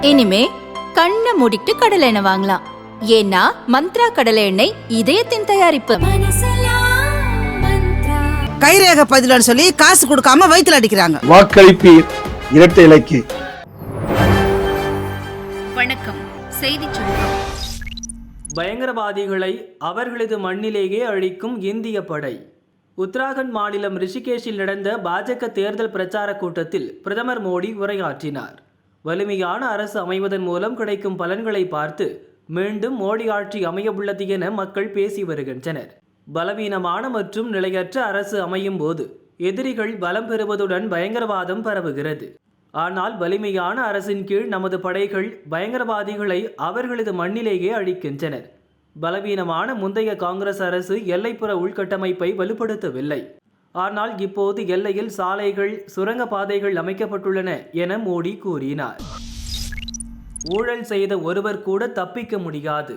இனிமே கண்ணை மூடிட்டு கடலை எண்ணெய் வாங்கலாம். ஏன்னா மந்த்ரா கடலை எண்ணெய் இதயத்தின் தயாரிப்பு. கைரேகை பதிலன்னு சொல்லி காசு கொடுக்காம வயித்துல அடிக்கிறாங்க. வாக்களிப்பீர். இரட்டை இலக்கு. வணக்கம். செய்தி சுருக்கம். பயங்கரவாதிகளை அவர்களது மண்ணிலேயே அழிக்கும் இந்திய படை. உத்தராகண்ட் மாநிலம் ரிஷிகேஷில் நடந்த பாஜக தேர்தல் பிரச்சார கூட்டத்தில் பிரதமர் மோடி உரையாற்றினார். வலிமையான அரசு அமைவதன் மூலம் கிடைக்கும் பலன்களை பார்த்து மீண்டும் மோடி ஆட்சி அமையவுள்ளது என மக்கள் பேசி வருகின்றனர். பலவீனமான மற்றும் நிலையற்ற அரசு அமையும் போது எதிரிகள் பலம் பெறுவதுடன் பயங்கரவாதம் பரவுகிறது. ஆனால் வலிமையான அரசின் கீழ் நமது படைகள் பயங்கரவாதிகளை அவர்களது மண்ணிலேயே அழிக்கின்றனர் பலவீனமான முந்தைய காங்கிரஸ் அரசு எல்லைப்புற உள்கட்டமைப்பை வலுப்படுத்தவில்லை. ஆனால் இப்போது எல்லையில் சாலைகள் சுரங்க பாதைகள் அமைக்கப்பட்டுள்ளன என மோடி கூறினார். ஊழல் செய்த ஒருவர் கூட தப்பிக்க முடியாது.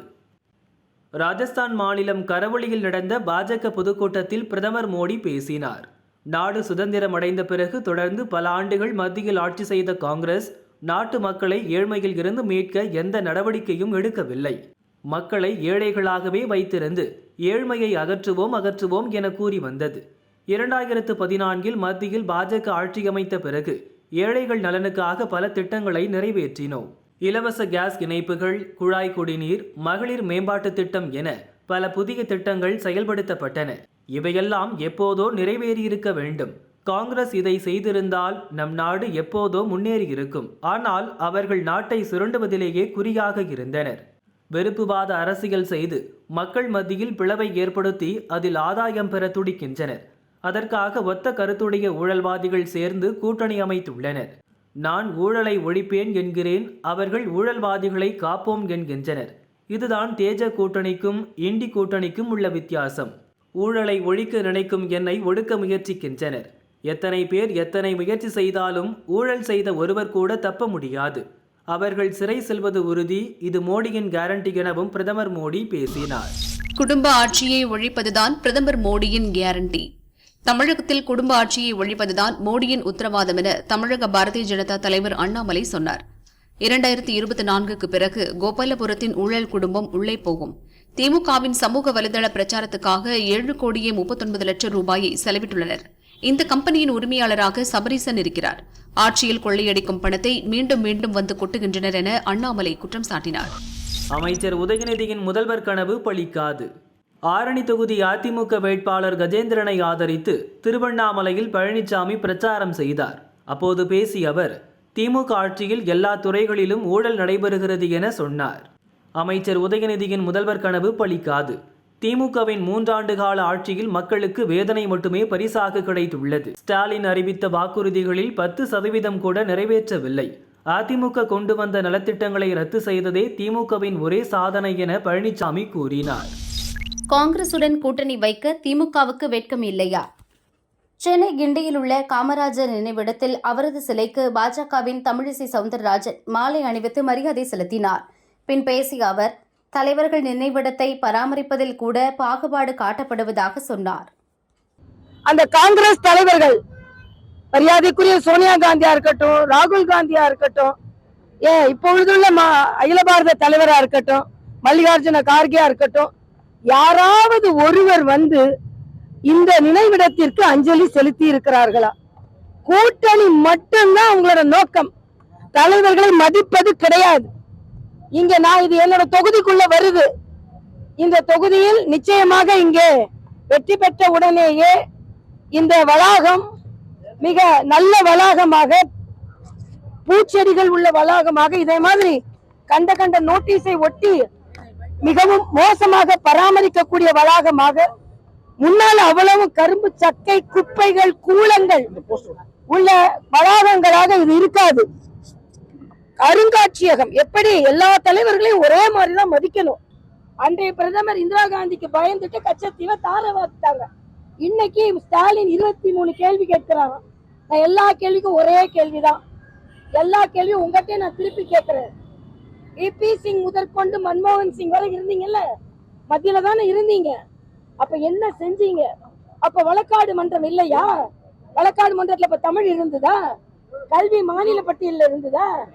ராஜஸ்தான் மாநிலம் கரவொலியில் நடந்த பாஜக பொதுக்கூட்டத்தில் பிரதமர் மோடி பேசினார். நாடு சுதந்திரம் அடைந்த பிறகு தொடர்ந்து பல ஆண்டுகள் மத்தியில் ஆட்சி செய்த காங்கிரஸ் நாட்டு மக்களை ஏழ்மையில் இருந்து மீட்க எந்த நடவடிக்கையும் எடுக்கவில்லை. மக்களை ஏழைகளாகவே வைத்திருந்து ஏழ்மையை அகற்றுவோம் அகற்றுவோம் என கூறி வந்தது. இரண்டாயிரத்து பதினான்கில் மத்தியில் பாஜக ஆட்சி அமைத்த பிறகு ஏழைகள் நலனுக்காக பல திட்டங்களை நிறைவேற்றினோம். இலவச கேஸ் இணைப்புகள் குழாய் குடிநீர் மகளிர் மேம்பாட்டு திட்டம் என பல புதிய திட்டங்கள் செயல்படுத்தப்பட்டன. இவையெல்லாம் எப்போதோ நிறைவேறியிருக்க வேண்டும். காங்கிரஸ் இதை செய்திருந்தால் நம் நாடு எப்போதோ முன்னேறியிருக்கும். ஆனால் அவர்கள் நாட்டை சுரண்டுவதிலேயே குறியாக இருந்தனர். வெறுப்புவாத அரசியல் செய்து மக்கள் மத்தியில் பிளவை ஏற்படுத்தி அதில் ஆதாயம் பெற துடிக்கின்றனர். அதற்காக ஒத்த கருத்துடைய ஊழல்வாதிகள் சேர்ந்து கூட்டணி அமைத்துள்ளனர். நான் ஊழலை ஒழிப்பேன் என்கிறேன் அவர்கள் ஊழல்வாதிகளை காப்போம் என்கின்றனர். இதுதான் தேஜ கூட்டணிக்கும் இண்டி கூட்டணிக்கும் உள்ள வித்தியாசம். ஊழலை ஒழிக்க நினைக்கும் என்னை ஒடுக்க முயற்சிக்கின்றனர். எத்தனை பேர் எத்தனை முயற்சி செய்தாலும் ஊழல் செய்த ஒருவர் கூட தப்ப முடியாது. அவர்கள் சிறை செல்வது உறுதி இது மோடியின் கேரண்டி எனவும் பிரதமர் மோடி பேசினார். குடும்ப ஆட்சியை ஒழிப்பதுதான் பிரதமர் மோடியின் கேரண்டி தமிழகத்தில் குடும்ப ஆட்சியை ஒழிப்பதுதான் மோடியின் உத்தரவாதம் என தமிழக பாரதிய ஜனதா தலைவர் அண்ணாமலை சொன்னார். இரண்டாயிரத்தி இருபத்தி நான்குக்கு பிறகு கோபாலபுரத்தின் ஊழல் குடும்பம் உள்ளே போகும். திமுகவின் சமூக வலைதள பிரச்சாரத்துக்காக ஏழு கோடியே முப்பத்தொன்பது லட்சம் ரூபாயை செலவிட்டுள்ளனர். இந்த கம்பெனியின் உரிமையாளராக சபரீசன் இருக்கிறார். ஆட்சியில் கொள்ளையடிக்கும் பணத்தை மீண்டும் மீண்டும் வந்து கொட்டுகின்றனர் என அண்ணாமலை குற்றம் சாட்டினார். அமைச்சர் உதயநிதியின் முதல்வர் கனவு பழிக்காது. ஆரணி தொகுதி அதிமுக வேட்பாளர் கஜேந்திரனை ஆதரித்து திருவண்ணாமலையில் பழனிசாமி பிரச்சாரம் செய்தார். அப்போது பேசிய அவர் திமுக ஆட்சியில் எல்லா துறைகளிலும் ஊழல் நடைபெறுகிறது என சொன்னார். அமைச்சர் உதயநிதியின் முதல்வர் கனவு பலிக்காது. திமுகவின் மூன்றாண்டு கால ஆட்சியில் மக்களுக்கு வேதனை மட்டுமே பரிசாக கிடைத்துள்ளது. ஸ்டாலின் அறிவித்த வாக்குறுதிகளில் பத்து சதவீதம் கூட நிறைவேற்றவில்லை. அதிமுக கொண்டு வந்த நலத்திட்டங்களை ரத்து செய்ததே திமுகவின் ஒரே சாதனை என பழனிசாமி கூறினார். காங்கிரசுடன் கூட்டணி வைக்க திமுகவுக்கு வெட்கம் இல்லையா? சென்னை கிண்டியில் உள்ள காமராஜர் நினைவிடத்தில் அவரது சிலைக்கு பாஜகவின் தமிழிசை சவுந்தரராஜன் மாலை அணிவித்து மரியாதை செலுத்தினார். பின் பேசிய அவர் தலைவர்கள் நினைவிடத்தை பராமரிப்பதில் கூட பாகுபாடு காட்டப்படுவதாக சொன்னார். அந்த காங்கிரஸ் தலைவர்கள் மரியாதைக்குரிய சோனியா காந்தியா இருக்கட்டும் ராகுல் காந்தியா இருக்கட்டும் ஏன் இப்பொழுதுள்ள அகில பாரத தலைவரா இருக்கட்டும் மல்லிகார்ஜுன கார்கேயா இருக்கட்டும் யாராவது ஒருவர் வந்து இந்த நினைவிடத்திற்கு அஞ்சலி செலுத்தி இருக்கிறார்களா கூட்டணி மட்டும்தான் அவங்களோட நோக்கம். தலைவர்களை மதிப்பது கிடையாது. இங்க நான் இது என்னோட தொகுதிக்குள்ள வருது. இந்த தொகுதியில் நிச்சயமாக இங்கே வெற்றி பெற்ற உடனேயே இந்த வளாகம் மிக நல்ல வளாகமாக பூச்செடிகள் உள்ள வளாகமாக இதே மாதிரி கண்ட கண்ட நோட்டீஸை ஒட்டி மிகவும் மோசமாக பராமரிக்கக்கூடிய வளாகமாக முன்னால் அவ்வளவு கரும்பு சக்கை குப்பைகள் கூலங்கள் உள்ள வளாகங்களாக இது இருக்காது. அருங்காட்சியகம். எப்படி எல்லா தலைவர்களையும் ஒரே மாதிரிதான் மதிக்கணும்? அன்றைய பிரதமர் இந்திரா காந்திக்கு பயந்துட்டு கச்சத்தீவை தார வாத்துட்டாங்க இன்னைக்கு ஸ்டாலின் இருபத்தி மூணு கேள்வி கேட்கிறாராம். நான் எல்லா கேள்விக்கும் ஒரே கேள்விதான். எல்லா கேள்வியும் உங்ககிட்ட நான் திருப்பி கேட்கிறேன். ஏபி சிங் முதற்கொண்டு மன்மோகன் சிங் வரை இருந்தீங்கல்ல? மத்தியில தானே இருந்தீங்க. அப்ப என்ன செஞ்சீங்க? அப்ப வழக்காடு மன்றம் இல்லையா? வழக்காடு மன்றத்துல இப்ப தமிழ் இருந்ததா? கல்வி மாநில பட்டியல இருந்ததா?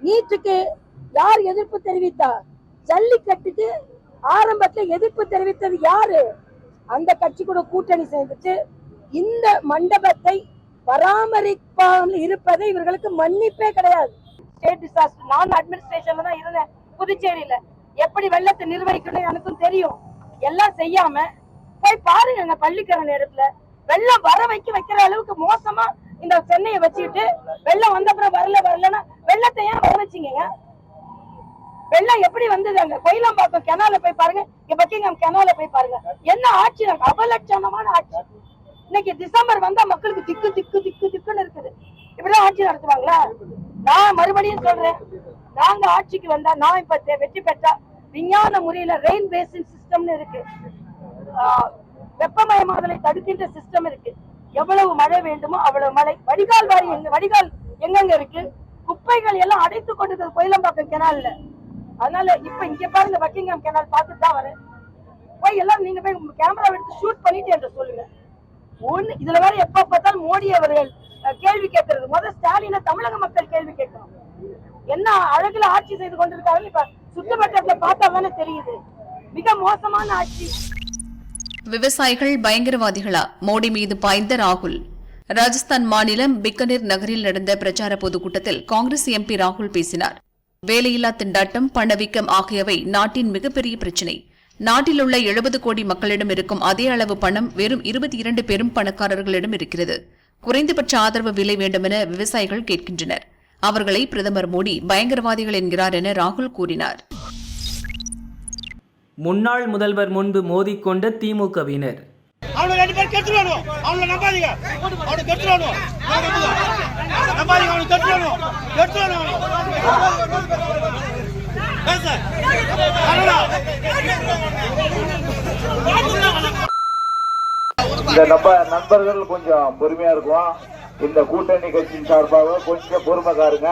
நீட்டுக்கு யார் எதிர்ப்பு தெரிவித்தா? ஜல்லிக்கட்டுக்கு ஆரம்பத்துல எதிர்ப்பு தெரிவித்தது யாரு? அந்த கட்சி கூட கூட்டணி சேர்ந்துட்டு இந்த மண்டபத்தை பராமரிப்பாமல் இருப்பதை இவர்களுக்கு மன்னிப்பே கிடையாது. ஸ்டேட் டிசாஸ்டர் நான் அட்மினிஸ்ட்ரேஷன்ல தான் இருந்தேன். புதுச்சேரியில. எப்படி வெள்ளத்தை நிர்வகிக்கணும் எனக்கும் தெரியும். எல்லாம் செய்யாம போய் பாருங்க என்ன பள்ளிக்கரண இடத்துல வெள்ளம் வர வைக்க வைக்கிற அளவுக்கு மோசமா இந்த சென்னையை வச்சுக்கிட்டு வெள்ளம் வந்த அப்புறம் வரல வரலன்னா வெள்ளத்தை ஏன் வர வச்சிங்க வெள்ளம் எப்படி வந்தது அங்க? கோயிலம்பாக்கம் கெனால போய் பாருங்க. இங்க பக்கிங்ஹாம் கெனால போய் பாருங்க. என்ன ஆட்சி? நாங்க அபலட்சணமான ஆட்சி. இன்னைக்கு டிசம்பர் வந்தா மக்களுக்கு திக்கு திக்கு திக்கு திக்குன்னு இருக்குது. இப்படிதான் ஆட்சி நடத்துவாங்களா? நான் மறுபடியும் சொல்றேன். நாங்க ஆட்சிக்கு வந்தா நான் இப்ப வெற்றி பெற்றா விஞ்ஞான முறையில ரெயின் பேசின் சிஸ்டம்னு இருக்கு. ஆஹ், வெப்பமயமாதலை தடுக்கின்ற சிஸ்டம் இருக்கு. எவ்வளவு மழை வேண்டுமோ அவ்வளவு மழை. வடிகால் வாரி எங்க வடிகால் எங்கெங்க இருக்கு? குப்பைகள் எல்லாம் அடைத்து கொண்டு கோயிலம்பாக்கம் கெனால்ல அதனால இப்ப இங்க பாருங்க பக்கிங்ஹாம் கெனால் பார்த்துட்டு தான் வரேன். போய் எல்லாம் நீங்க போய் கேமரா எடுத்து ஷூட் பண்ணிட்டு என்று சொல்லுங்க. ஒண்ணு இதுல வேற எப்ப பார்த்தாலும் மோடி அவர்கள் கேள்வி கேட்கறது முதல் ஸ்டாலின தமிழக மக்கள் கேள்வி கேட்கணும். என்ன அழகுல ஆட்சி செய்து கொண்டிருக்காங்க இப்ப சுற்றுவட்டத்துல பார்த்தா தானே தெரியுது. மிக மோசமான ஆட்சி. விவசாயிகள் பயங்கரவாதிகளா? மோடி மீது பாய்ந்த ராகுல். ராஜஸ்தான் மாநிலம் பிக்கனீர் நகரில் நடந்த பிரச்சார பொதுக்கூட்டத்தில் காங்கிரஸ் எம்பி ராகுல் பேசினார். வேலையில்லா திண்டாட்டம் பணவீக்கம் ஆகியவை நாட்டின் மிகப்பெரிய பிரச்சினை. நாட்டில் உள்ள எழுபது கோடி மக்களிடம் இருக்கும் அதே அளவு பணம் வெறும் இருபத்தி இரண்டு பெரும் பணக்காரர்களிடம் இருக்கிறது. குறைந்தபட்ச ஆதரவு விலை வேண்டுமென விவசாயிகள் கேட்கின்றனர். அவர்களை பிரதமர் மோடி பயங்கரவாதிகள் என்கிறார் என ராகுல் கூறினார். முன்னாள் முதல்வர் முன்பு மோதிக்கொண்ட திமுகவினர். அவனை இந்த நம்ம நண்பர்கள் கொஞ்சம் பொறுமையா இருக்கும். இந்த கூட்டணி கட்சியின் சார்பாக கொஞ்சம் பொறுமைக்காருங்க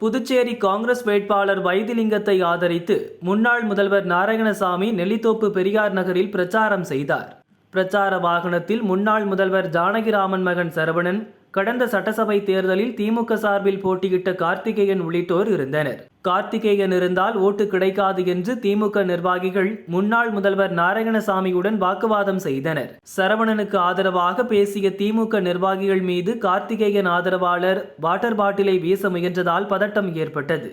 புதுச்சேரி காங்கிரஸ் வேட்பாளர் வைத்திலிங்கத்தை ஆதரித்து முன்னாள் முதல்வர் நாராயணசாமி நெல்லித்தோப்பு பெரியார் நகரில் பிரச்சாரம் செய்தார். பிரச்சார வாகனத்தில் முன்னாள் முதல்வர் ஜானகிராமன் மகன் சரவணன் கடந்த சட்டசபை தேர்தலில் திமுக சார்பில் போட்டியிட்ட கார்த்திகேயன் உள்ளிட்டோர் இருந்தனர். கார்த்திகேயன் இருந்தால் ஓட்டு கிடைக்காது என்று திமுக நிர்வாகிகள் முன்னாள் முதல்வர் நாராயணசாமியுடன் வாக்குவாதம் செய்தனர். சரவணனுக்கு ஆதரவாக பேசிய திமுக நிர்வாகிகள் மீது கார்த்திகேயன் ஆதரவாளர் வாட்டர் பாட்டிலை வீச முயன்றதால் பதட்டம் ஏற்பட்டது.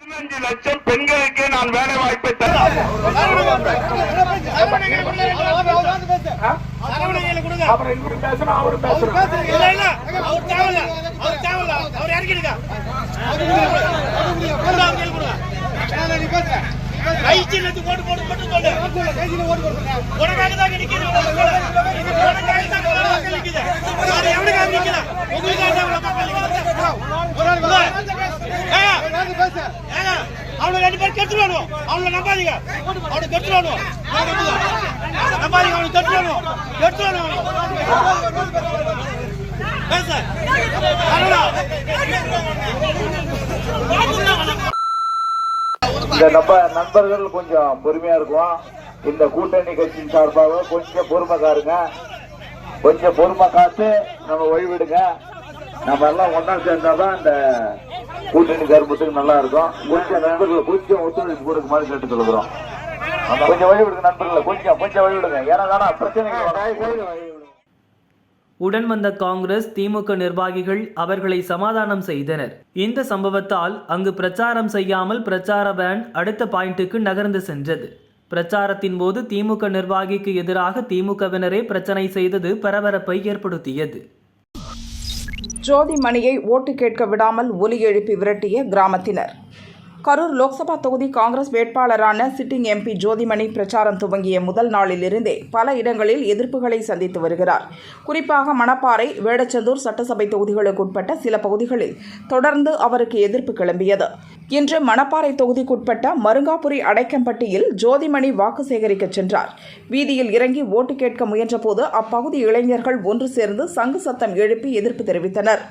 பதினஞ்சு லட்சம் பெண்களுக்கு நான் வேலை வாய்ப்பை தான் உங்களுக்காக தான் அவனை ரெண்டு பேரும் கெடுத்துடணும் அவனை நம்பாதீங்க அவனை கெடுத்துடணும் நம்பாதீங்க அவனை கெடுத்துடணும் கெடுத்துடணும் பேச இந்த நம்ம நண்பர்கள் கொஞ்சம் பொறுமையா இருக்கும் இந்த கூட்டணி கட்சியின் சார்பாக கொஞ்சம் பொறுமை காருங்க. கொஞ்சம் பொறுமை காத்து நம்ம வழிவிடுங்க. நம்ம எல்லாம் ஒன்னா சேர்ந்தாதான் இந்த கூட்டணி கருப்பத்துக்கு நல்லா இருக்கும். கொஞ்சம் நண்பர்களை கொஞ்சம் ஒத்துழைப்பு கொடுக்க மாதிரி கேட்டு சொல்லுகிறோம் கொஞ்சம் வழிவிடுங்க நண்பர்களை கொஞ்சம் கொஞ்சம் வழிவிடுங்க. ஏன்னா தானே பிரச்சனைகள் உடன் வந்த காங்கிரஸ் திமுக நிர்வாகிகள் அவர்களை சமாதானம் செய்தனர். இந்த சம்பவத்தால் அங்கு பிரச்சாரம் செய்யாமல் பிரச்சார வேன் அடுத்த பாயிண்ட்டுக்கு நகர்ந்து சென்றது. பிரச்சாரத்தின் போது திமுக நிர்வாகிக்கு எதிராக திமுகவினரே பிரச்சனை செய்தது பரபரப்பை ஏற்படுத்தியது. ஜோதிமணியை ஓட்டு கேட்க விடாமல் ஒலி எழுப்பி விரட்டிய கிராமத்தினர். கரூர் லோக்சபா தொகுதி காங்கிரஸ் வேட்பாளரான சிட்டிங் எம்பி ஜோதிமணி பிரச்சாரம் துவங்கிய முதல் நாளிலிருந்தே பல இடங்களில் எதிர்ப்புகளை சந்தித்து வருகிறார். குறிப்பாக மணப்பாறை வேடச்சந்தூர் சட்டசபை தொகுதிகளுக்குட்பட்ட சில பகுதிகளில் தொடர்ந்து அவருக்கு எதிர்ப்பு கிளம்பியது. இன்று மணப்பாறை தொகுதிக்குட்பட்ட மருங்காபுரி அடைக்கம்பட்டியில் ஜோதிமணி வாக்கு சேகரிக்க சென்றார். வீதியில் இறங்கி ஓட்டு கேட்க முயன்றபோது அப்பகுதி இளைஞர்கள் ஒன்று சேர்ந்து சங்கு சத்தம் எழுப்பி எதிர்ப்பு தெரிவித்தனர்.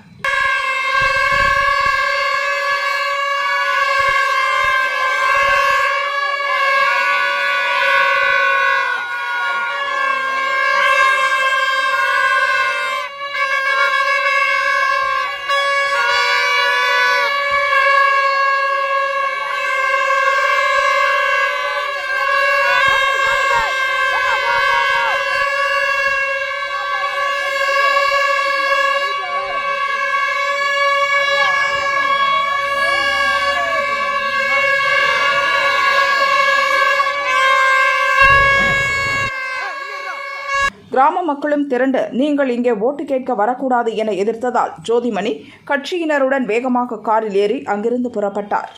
கிராம மக்களும் திரண்டு நீங்கள் இங்கே ஓட்டு கேட்க வரக்கூடாது என எதிர்த்ததால் ஜோதிமணி கட்சியினருடன் வேகமாக காரில் ஏறி அங்கிருந்து புறப்பட்டார்.